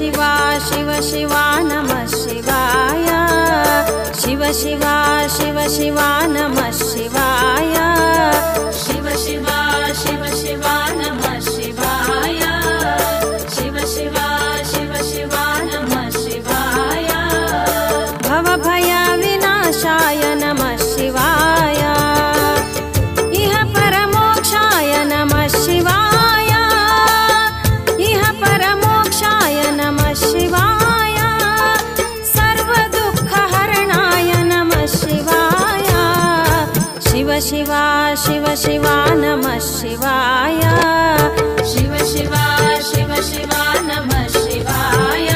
शिवा शिव शिवा नमः शिवाय। शिव शिवा शिव शिवा नमः शिवाय। शिव शिवा शिवा शिव शिवा नमः शिवाय। शिव शिवाय शिव शिवा नमः शिवाय।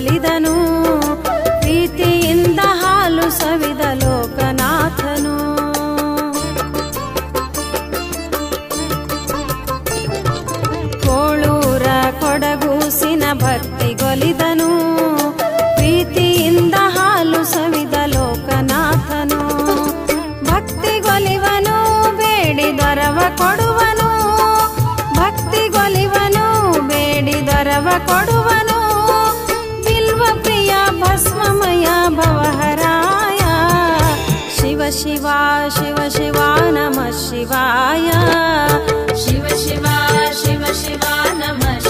ಭಕ್ತಿಗೊಲಿದನು ಪ್ರೀತಿಯಿಂದ ಹಾಲು ಸವಿದ ಲೋಕನಾಥನು. ಕೋಳೂರ ಕೊಡಗೂಸಿನ ಭಕ್ತಿಗೊಲಿದನು ಪ್ರೀತಿಯಿಂದ ಹಾಲು ಸವಿದ ಲೋಕನಾಥನು. ಭಕ್ತಿಗೊಲಿವನು ಬೇಡಿದರವ ಕೊಡುವನು. ಭಕ್ತಿಗೊಲಿವನು ಬೇಡಿದರವ ಕೊಡುವನು. Shiva Shiva Shiva Namah Shivaya Shiva Shiva Shiva Shiva Namah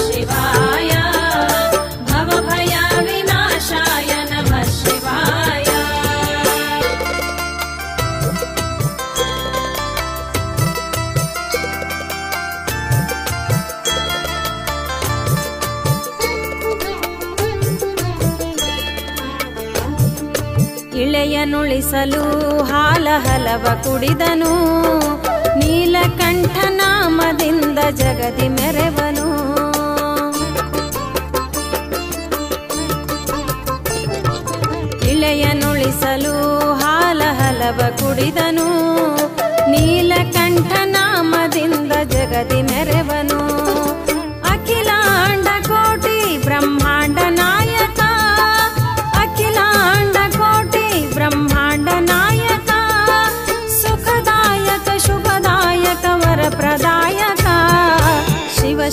ಇಳೆಯನುಳಿಸಲು ಹಾಲ ಹಲವ ಕುಡಿದನು. ನೀಲಕಂಠ ನಾಮದಿಂದ ಜಗದಿ ಮೆರೆವನು. ಇಳೆಯನುಳಿಸಲು ಹಾಲ ಹಲವ ಕುಡಿದನು.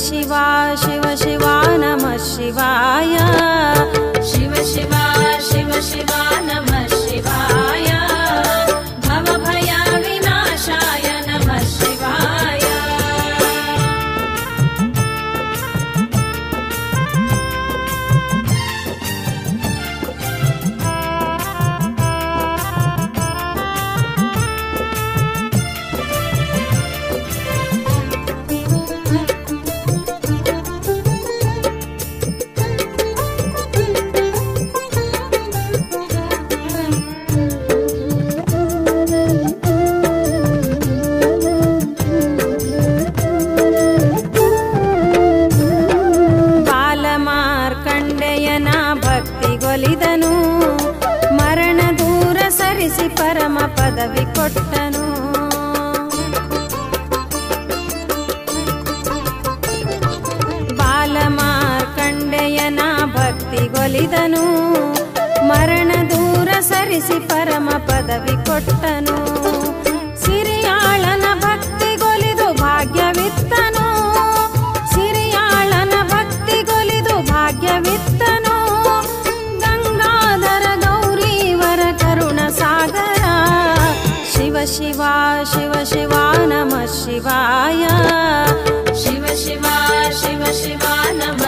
शिवा शिव ಪರಮ ಪದವಿ ಕೊಟ್ಟನು. ಬಾಲಮಾರ್ಕಂಡೆಯನ ಭಕ್ತಿಗೊಲಿದನು ಮರಣ ದೂರ ಸರಿಸಿ ಪರಮ ಪದವಿ ಕೊಟ್ಟನು. ಸಿರಿಯಾಳನ ಭಕ್ತಿಗೊಲಿದು ಭಾಗ್ಯವಿತ್ತನು शिवा शिव शिवा नमः शिवाय। शिव शिवा शिव शिवा नमः